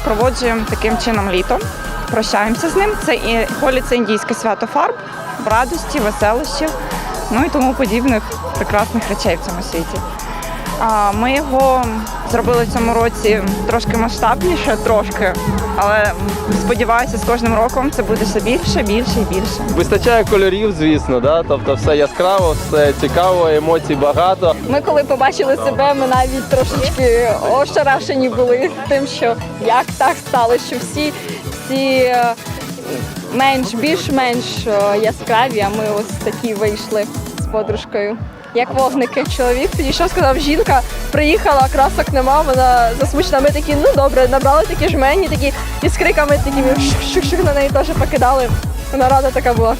супроводжуємо таким чином літо. Прощаємося з ним. Це і холі це індійське свято фарб, радості, веселощів, ну і тому подібних прекрасних речей в цьому світі. Ми його зробили в цьому році трошки масштабніше, трошки, але сподіваюся, з кожним роком це буде все більше, більше і більше. Вистачає кольорів, звісно, да? тобто все яскраво, все цікаво, емоцій багато. Ми коли побачили себе, ми навіть трошечки ошарашені були тим, що як так сталося, що всі, всі е, менш, більш-менш е, яскраві, а ми ось такі вийшли з подружкою. Як вогники. Чоловік підійшов, сказав, жінка приїхала, красок нема, вона засмучена. Ми такі, ну добре, набрали такі жмені, такі і з криками такими шук-шук-шук на неї теж покидали. Вона рада така була.